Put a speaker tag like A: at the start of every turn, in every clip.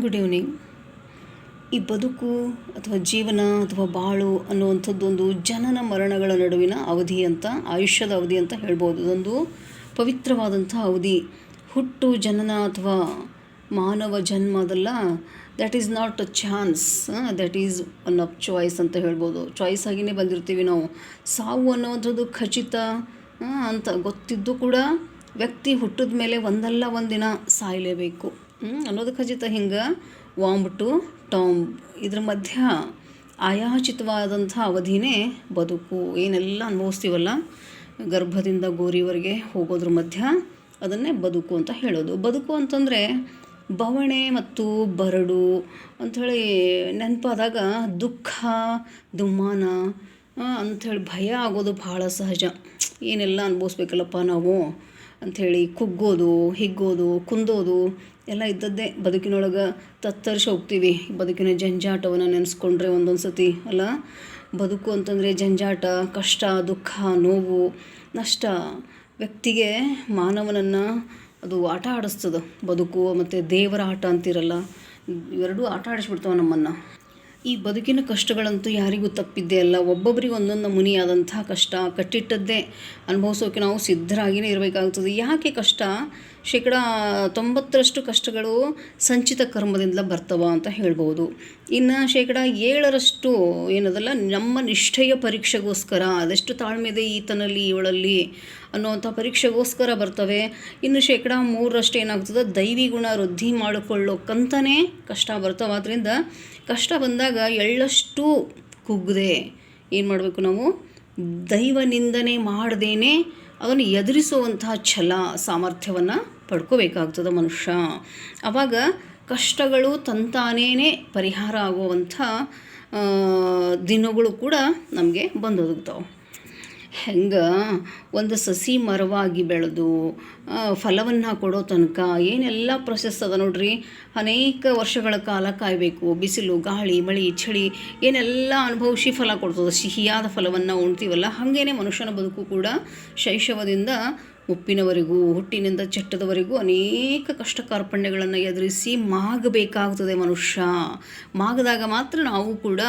A: Good evening ಈ ಬದುಕು ಅಥವಾ ಜೀವನ ಅಥವಾ ಬಾಳು ಅನ್ನುವಂಥದ್ದೊಂದು ಜನನ ಮರಣಗಳ ನಡುವಿನ ಅವಧಿ ಅಂತ, ಆಯುಷ್ಯದ ಅವಧಿ ಅಂತ ಹೇಳ್ಬೋದು. ಅದೊಂದು ಪವಿತ್ರವಾದಂಥ ಅವಧಿ. ಹುಟ್ಟು, ಜನನ ಅಥವಾ ಮಾನವ ಜನ್ಮ ಅದೆಲ್ಲ. That is not a chance that is one of choice ಅಂತ ಹೇಳ್ಬೋದು. ಚಾಯ್ಸ್ ಆಗಿಯೇ ಬಂದಿರ್ತೀವಿ ನಾವು. ಸಾವು ಅನ್ನೋವಂಥದ್ದು ಖಚಿತ ಅಂತ ಗೊತ್ತಿದ್ದು ಕೂಡ ವ್ಯಕ್ತಿ ಹುಟ್ಟಿದ ಮೇಲೆ ಒಂದಲ್ಲ ಒಂದಿನ ಸಾಯಲೇಬೇಕು. ಹ್ಮ್? ಅನ್ನೋದು ಖಚಿತ ಹಿಂಗೆ? Womb to tomb. ಇದ್ರ ಮಧ್ಯ ಆಯಾಚಿತವಾದಂಥ ಅವಧಿನೇ ಬದುಕು. ಏನೆಲ್ಲ ಅನುಭವಿಸ್ತೀವಲ್ಲ? ಗರ್ಭದಿಂದ ಗೋರಿವರೆಗೆ ಹೋಗೋದ್ರ ಮಧ್ಯ ಅದನ್ನೇ ಬದುಕು ಅಂತ ಹೇಳೋದು. ಬದುಕು ಅಂತಂದರೆ ಬವಣೆ ಮತ್ತು ಬರಡು ಅಂಥೇಳಿ ನೆನಪಾದಾಗ ದುಃಖ, ದುಮ್ಮಾನ ಅಂಥೇಳಿ ಭಯ ಆಗೋದು ಭಾಳ ಸಹಜ. ಏನೆಲ್ಲ ಅನುಭವಿಸ್ಬೇಕಲ್ಲಪ್ಪ ನಾವು? ಅಂಥೇಳಿ ಕುಗ್ಗೋದು, ಹಿಗ್ಗೋದು, ಕುಂದೋದು ಎಲ್ಲ ಇದ್ದದ್ದೇ ಬದುಕಿನೊಳಗೆ ತತ್ತರಿಸಿ ಹೋಗ್ತೀವಿ. ಬದುಕಿನ ಜಂಜಾಟವನ್ನು ನೆನೆಸ್ಕೊಂಡ್ರೆ ಒಂದೊಂದು ಸತಿ ಅಲ್ಲ? ಬದುಕು ಅಂತಂದರೆ ಜಂಜಾಟ, ಕಷ್ಟ, ದುಃಖ, ನೋವು, ನಷ್ಟ. ವ್ಯಕ್ತಿಗೆ ಮಾನವನನ್ನು ಅದು ಆಟ ಆಡಿಸ್ತದೆ. ಬದುಕು ಮತ್ತು ದೇವರ ಆಟ ಅಂತಿರಲ್ಲ, ಇವೆರಡೂ ಆಟ ಆಡಿಸ್ಬಿಡ್ತಾವೆ ನಮ್ಮನ್ನು. ಈ ಬದುಕಿನ ಕಷ್ಟಗಳಂತೂ ಯಾರಿಗೂ ತಪ್ಪಿದ್ದೇ ಅಲ್ಲ. ಒಬ್ಬೊಬ್ಬರಿಗೆ ಒಂದೊಂದು ಮುನಿಯಾದಂತಹ ಕಷ್ಟ ಕಟ್ಟಿಟ್ಟದ್ದೇ ಅನುಭವಿಸೋಕೆ ನಾವು ಸಿದ್ಧರಾಗಿಯೇ ಇರಬೇಕಾಗ್ತದೆ. ಯಾಕೆ ಕಷ್ಟ? ಶೇಕಡ ತೊಂಬತ್ತರಷ್ಟು ಕಷ್ಟಗಳು ಸಂಚಿತ ಕರ್ಮದಿಂದ ಬರ್ತವ ಅಂತ ಹೇಳ್ಬೋದು. ಇನ್ನು ಶೇಕಡ ಏಳರಷ್ಟು ಏನದಲ್ಲ, ನಮ್ಮ ನಿಷ್ಠೆಯ ಪರೀಕ್ಷೆಗೋಸ್ಕರ, ಅದೆಷ್ಟು ತಾಳ್ಮೆ ಇದೆ ಈತನಲ್ಲಿ, ಇವಳಲ್ಲಿ ಅನ್ನುವಂಥ ಪರೀಕ್ಷೆಗೋಸ್ಕರ ಬರ್ತವೆ. ಇನ್ನು ಶೇಕಡ ಮೂರರಷ್ಟು ಏನಾಗ್ತದೆ ದೈವಿ ಗುಣ ವೃದ್ಧಿ ಮಾಡಿಕೊಳ್ಳೋಕ್ಕಂತಲೇ ಕಷ್ಟ ಬರ್ತವೆ. ಆದ್ದರಿಂದ ಕಷ್ಟ ಬಂದಾಗ ಎಳ್ಳಷ್ಟು ಕುಗ್ಗದೆ ಏನು ಮಾಡಬೇಕು ನಾವು? ದೈವ ನಿಂದನೆ ಮಾಡದೇನೆ ಅದನ್ನು ಎದುರಿಸುವಂತಹ ಛಲ, ಸಾಮರ್ಥ್ಯವನ್ನು ಪಡ್ಕೋಬೇಕಾಗ್ತದೆ ಮನುಷ್ಯ. ಆವಾಗ ಕಷ್ಟಗಳು ತಂತಾನೇ ಪರಿಹಾರ ಆಗುವಂಥ ದಿನಗಳು ಕೂಡ ನಮಗೆ ಬಂದೊದಗ್ತಾವೆ. ಹೆಂಗೆ ಒಂದು ಸಸಿ ಮರವಾಗಿ ಬೆಳೆದು ಫಲವನ್ನು ಕೊಡೋ ತನಕ ಏನೆಲ್ಲ ಪ್ರೊಸೆಸ್ ಅದ ನೋಡ್ರಿ. ಅನೇಕ ವರ್ಷಗಳ ಕಾಲ ಕಾಯಬೇಕು. ಬಿಸಿಲು, ಗಾಳಿ, ಮಳೆ, ಚಳಿ ಏನೆಲ್ಲ ಅನುಭವಿಸಿ ಫಲ ಕೊಡ್ತದೆ. ಸಿಹಿಯಾದ ಫಲವನ್ನು ಉಣ್ತೀವಲ್ಲ, ಹಾಗೇನೆ ಮನುಷ್ಯನ ಬದುಕು ಕೂಡ ಶೈಶವದಿಂದ ಉಪ್ಪಿನವರೆಗೂ, ಹುಟ್ಟಿನಿಂದ ಚಟ್ಟದವರೆಗೂ ಅನೇಕ ಕಷ್ಟ ಕಾರ್ಪಣ್ಯಗಳನ್ನು ಎದುರಿಸಿ ಮಾಗಬೇಕಾಗ್ತದೆ ಮನುಷ್ಯ. ಮಾಗದಾಗ ಮಾತ್ರ ನಾವು ಕೂಡ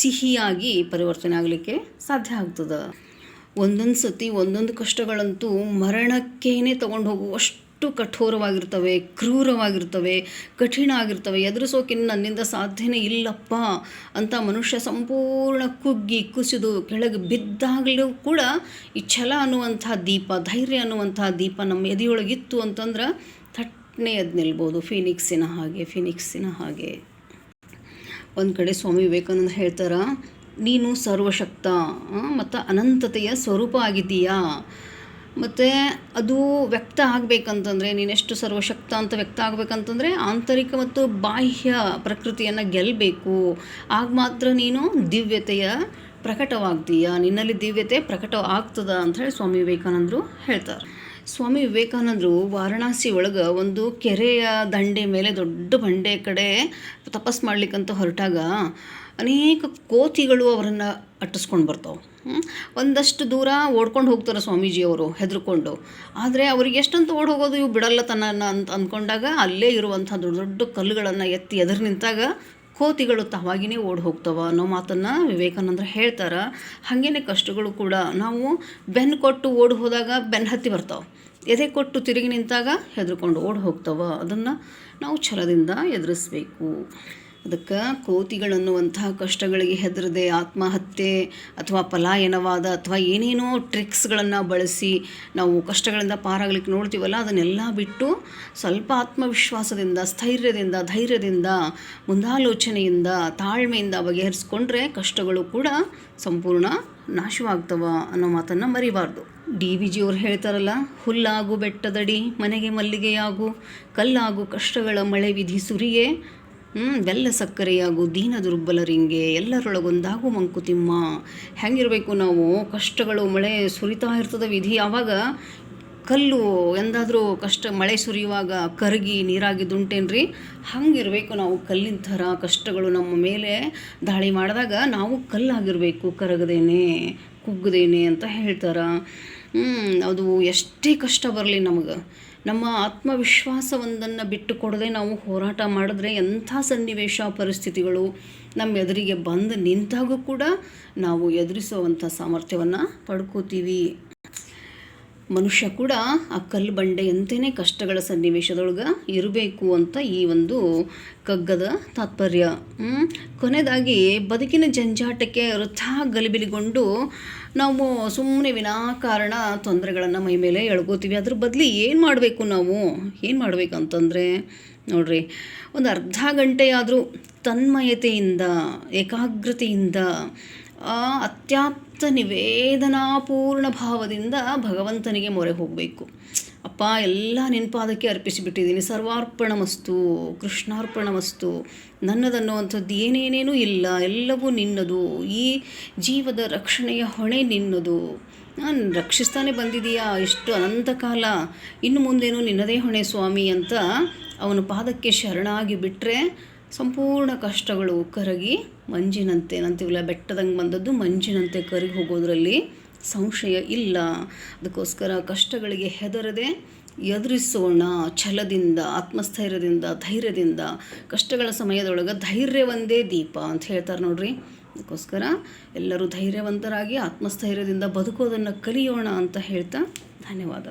A: ಸಿಹಿಯಾಗಿ ಪರಿವರ್ತನೆ ಆಗಲಿಕ್ಕೆ ಸಾಧ್ಯ ಆಗ್ತದೆ. ಒಂದೊಂದು ಸತಿ ಒಂದೊಂದು ಕಷ್ಟಗಳಂತೂ ಮರಣಕ್ಕೇನೆ ತಗೊಂಡು ಹೋಗುವಷ್ಟು ಕಠೋರವಾಗಿರ್ತವೆ, ಕ್ರೂರವಾಗಿರ್ತವೆ, ಕಠಿಣ ಆಗಿರ್ತವೆ. ಎದುರಿಸೋಕಿನ್ನು ನನ್ನಿಂದ ಸಾಧ್ಯನೇ ಇಲ್ಲಪ್ಪ ಅಂತ ಮನುಷ್ಯ ಸಂಪೂರ್ಣ ಕುಗ್ಗಿ ಕುಸಿದು ಕೆಳಗೆ ಬಿದ್ದಾಗಲೂ ಕೂಡ ಈ ಛಲ ಅನ್ನುವಂಥ ದೀಪ, ಧೈರ್ಯ ಅನ್ನುವಂಥ ದೀಪ ನಮ್ಮ ಎದೆಯೊಳಗಿತ್ತು ಅಂತಂದ್ರೆ ಥಟ್ನೆ ಅದು ನಿಲ್ಬೋದು. ಫಿನಿಕ್ಸಿನ ಹಾಗೆ ಫಿನಿಕ್ಸಿನ ಹಾಗೆ. ಒಂದು ಕಡೆ ಸ್ವಾಮಿ ವಿವೇಕಾನಂದ ಹೇಳ್ತಾರ ನೀನು ಸರ್ವಶಕ್ತ ಮತ್ತು ಅನಂತತೆಯ ಸ್ವರೂಪ ಆಗಿದ್ದೀಯಾ? ಮತ್ತು ಅದು ವ್ಯಕ್ತ ಆಗಬೇಕಂತಂದರೆ, ನೀನೆಷ್ಟು ಸರ್ವಶಕ್ತ ಅಂತ ವ್ಯಕ್ತ ಆಗಬೇಕಂತಂದರೆ, ಆಂತರಿಕ ಮತ್ತು ಬಾಹ್ಯ ಪ್ರಕೃತಿಯನ್ನು ಗೆಲ್ಲಬೇಕು ಆಗ ಮಾತ್ರ ನೀನು ದಿವ್ಯತೆಯ ಪ್ರಕಟವಾಗ್ತೀಯ? ನಿನ್ನಲ್ಲಿ ದಿವ್ಯತೆ ಪ್ರಕಟ ಆಗ್ತದ ಅಂಥೇಳಿ ಸ್ವಾಮಿ ವಿವೇಕಾನಂದರು ಹೇಳ್ತಾರೆ. ಸ್ವಾಮಿ ವಿವೇಕಾನಂದರು ವಾರಣಾಸಿ ಒಳಗೆ ಒಂದು ಕೆರೆಯ ದಂಡೆ ಮೇಲೆ ದೊಡ್ಡ ಬಂಡೆ ಕಡೆ ತಪಸ್ ಮಾಡ್ಲಿಕ್ಕಂತ ಹೊರಟಾಗ ಅನೇಕ ಕೋತಿಗಳು ಅವರನ್ನು ಅಟ್ಟಿಸ್ಕೊಂಡು ಬರ್ತಾವೆ? ಒಂದಷ್ಟು ದೂರ ಓಡ್ಕೊಂಡು ಹೋಗ್ತಾರೆ ಸ್ವಾಮೀಜಿಯವರು ಹೆದರ್ಕೊಂಡು. ಆದರೆ ಅವ್ರಿಗೆ ಎಷ್ಟಂತ ಓಡಿ ಹೋಗೋದು ಇವು ಬಿಡಲ್ಲ ತನ್ನ ಅಂತ ಅಂದ್ಕೊಂಡಾಗ ಅಲ್ಲೇ ಇರುವಂಥ ದೊಡ್ಡ ದೊಡ್ಡ ಕಲ್ಲುಗಳನ್ನು ಎತ್ತಿ ಎದುರು ನಿಂತಾಗ ಕೋತಿಗಳು ತಾವಾಗಿಯೇ ಓಡಿ ಹೋಗ್ತವೆ ಅನ್ನೋ ಮಾತನ್ನು ವಿವೇಕಾನಂದರು ಹೇಳ್ತಾರೆ. ಹಾಗೇನೆ ಕಷ್ಟಗಳು ಕೂಡ ನಾವು ಬೆನ್ನು ಕೊಟ್ಟು ಓಡಿ ಹೋದಾಗ ಬೆನ್ನು ಹತ್ತಿ ಬರ್ತಾವೆ. ಎದೆ ಕೊಟ್ಟು ತಿರುಗಿ ನಿಂತಾಗ ಹೆದರ್ಕೊಂಡು ಓಡಿ ಹೋಗ್ತವೆ. ಅದನ್ನು ನಾವು ಛಲದಿಂದ ಎದುರಿಸ್ಬೇಕು. ಅದಕ್ಕೆ ಕೋತಿಗಳನ್ನುವಂಥ ಕಷ್ಟಗಳಿಗೆ ಹೆದರದೆ ಆತ್ಮಹತ್ಯೆ ಅಥವಾ ಪಲಾಯನವಾದ ಅಥವಾ ಏನೇನೋ ಟ್ರಿಕ್ಸ್ಗಳನ್ನು ಬಳಸಿ ನಾವು ಕಷ್ಟಗಳಿಂದ ಪಾರಾಗಲಿಕ್ಕೆ ನೋಡ್ತೀವಲ್ಲ, ಅದನ್ನೆಲ್ಲ ಬಿಟ್ಟು ಸ್ವಲ್ಪ ಆತ್ಮವಿಶ್ವಾಸದಿಂದ, ಸ್ಥೈರ್ಯದಿಂದ, ಧೈರ್ಯದಿಂದ, ಮುಂದಾಲೋಚನೆಯಿಂದ, ತಾಳ್ಮೆಯಿಂದ ಬಗೆಹರಿಸ್ಕೊಂಡ್ರೆ ಕಷ್ಟಗಳು ಕೂಡ ಸಂಪೂರ್ಣ ನಾಶವಾಗ್ತವ ಅನ್ನೋ ಮಾತನ್ನು ಮರಿಬಾರ್ದು. ಡಿ ವಿ ಜಿಯವ್ರು ಹೇಳ್ತಾರಲ್ಲ, ಹುಲ್ಲಾಗು ಬೆಟ್ಟದಡಿ, ಮನೆಗೆ ಮಲ್ಲಿಗೆಯಾಗು, ಕಲ್ಲಾಗು ಕಷ್ಟಗಳ ಮಳೆ ವಿಧಿ ಸುರಿಯೇ ಬೆಲ್ಲ ಸಕ್ಕರೆಯಾಗು ದೀನ ದುರ್ಬಲರಿಂಗೆ ಎಲ್ಲರೊಳಗೊಂದಾಗು ಮಂಕುತಿಮ್ಮ. ಹೆಂಗಿರಬೇಕು ನಾವು? ಕಷ್ಟಗಳು ಮಳೆ ಸುರಿತಾ ಇರ್ತದೆ ವಿಧಿ. ಆವಾಗ ಕಲ್ಲು ಎಂದಾದರೂ ಕಷ್ಟ, ಮಳೆ ಸುರಿಯುವಾಗ ಕರಗಿ ನೀರಾಗಿ ದುಂಟೇನ್ರಿ? ಹಂಗಿರಬೇಕು ನಾವು ಕಲ್ಲಿನ ಥರ ಕಷ್ಟಗಳು ನಮ್ಮ ಮೇಲೆ ದಾಳಿ ಮಾಡಿದಾಗ ನಾವು ಕಲ್ಲಾಗಿರಬೇಕು, ಕರಗದೇನೆ, ಕುಗ್ಗದೇನೆ ಅಂತ ಹೇಳ್ತಾರೆ. ಅದು ಎಷ್ಟೇ ಕಷ್ಟ ಬರಲಿ ನಮಗೆ. ನಮ್ಮ ಆತ್ಮವಿಶ್ವಾಸವೊಂದನ್ನು ಬಿಟ್ಟು ಕೊಡದೆ ನಾವು ಹೋರಾಟ ಮಾಡಿದ್ರೆ ಎಂಥ ಸನ್ನಿವೇಶ ಪರಿಸ್ಥಿತಿಗಳು ನಮ್ಮ ಎದುರಿಗೆ ಬಂದು ನಿಂತಾಗೂ ಕೂಡ ನಾವು ಎದುರಿಸುವಂಥ ಸಾಮರ್ಥ್ಯವನ್ನು ಪಡ್ಕೋತೀವಿ. ಮನುಷ್ಯ ಕೂಡ ಆ ಕಲ್ಲು ಬಂಡೆಯಂತೆಯೇ ಕಷ್ಟಗಳ ಸನ್ನಿವೇಶದೊಳಗೆ ಇರಬೇಕು ಅಂತ ಈ ಒಂದು ಕಗ್ಗದ ತಾತ್ಪರ್ಯ? ಕೊನೆಯದಾಗಿ ಬದುಕಿನ ಜಂಜಾಟಕ್ಕೆ ವೃಥ ಗಲಿಬಿಲಿಗೊಂಡು ನಾವು ಸುಮ್ಮನೆ ವಿನಾಕಾರಣ ತೊಂದರೆಗಳನ್ನು ಮೈ ಮೇಲೆ ಎಳ್ಕೋತೀವಿ. ಅದ್ರ ಬದಲು ಏನು ಮಾಡಬೇಕು ನಾವು? ಏನು ಮಾಡಬೇಕು ಅಂತಂದರೆ ನೋಡ್ರಿ, ಒಂದು ಅರ್ಧ ಗಂಟೆಯಾದರೂ ತನ್ಮಯತೆಯಿಂದ, ಏಕಾಗ್ರತೆಯಿಂದ ಅತ್ಯಾಪ್ತ ನಿವೇದನಾಪೂರ್ಣ ಭಾವದಿಂದ ಭಗವಂತನಿಗೆ ಮೊರೆ ಹೋಗಬೇಕು. ಅಪ್ಪ, ಎಲ್ಲ ನೆನಪಾದಕ್ಕೆ ಪಾದಕ್ಕೆ ಅರ್ಪಿಸಿಬಿಟ್ಟಿದ್ದೀನಿ. ಸರ್ವಾರ್ಪಣ ಮಸ್ತು ಕೃಷ್ಣಾರ್ಪಣ ಮಸ್ತು ನನ್ನದನ್ನುವಂಥದ್ದು ಏನೇನೇನೂ ಇಲ್ಲ. ಎಲ್ಲವೂ ನಿನ್ನದು. ಈ ಜೀವದ ರಕ್ಷಣೆಯ ಹೊಣೆ ನಿನ್ನದು. ನಾನು ರಕ್ಷಿಸ್ತಾನೆ ಬಂದಿದೆಯಾ ಎಷ್ಟು ಅನಂತ ಕಾಲ ಇನ್ನು ಮುಂದೇನು ನಿನ್ನದೇ ಹೊಣೆ ಸ್ವಾಮಿ ಅಂತ ಅವನ ಪಾದಕ್ಕೆ ಶರಣಾಗಿ ಬಿಟ್ಟರೆ ಸಂಪೂರ್ಣ ಕಷ್ಟಗಳು ಕರಗಿ ಮಂಜಿನಂತೆ ನಂತೀವಲ್ಲ ಬೆಟ್ಟದಂಗೆ ಬಂದದ್ದು ಮಂಜಿನಂತೆ ಕರಗಿ ಹೋಗೋದ್ರಲ್ಲಿ ಸಂಶಯ ಇಲ್ಲ. ಅದಕ್ಕೋಸ್ಕರ ಕಷ್ಟಗಳಿಗೆ ಹೆದರದೆ ಎದುರಿಸೋಣ ಛಲದಿಂದ, ಆತ್ಮಸ್ಥೈರ್ಯದಿಂದ, ಧೈರ್ಯದಿಂದ. ಕಷ್ಟಗಳ ಸಮಯದೊಳಗೆ ಧೈರ್ಯ ಒಂದೇ ದೀಪ ಅಂತ ಹೇಳ್ತಾರೆ ನೋಡ್ರಿ. ಅದಕ್ಕೋಸ್ಕರ ಎಲ್ಲರೂ ಧೈರ್ಯವಂತರಾಗಿ, ಆತ್ಮಸ್ಥೈರ್ಯದಿಂದ ಬದುಕೋದನ್ನು ಕಲಿಯೋಣ ಅಂತ ಹೇಳ್ತಾ ಧನ್ಯವಾದ.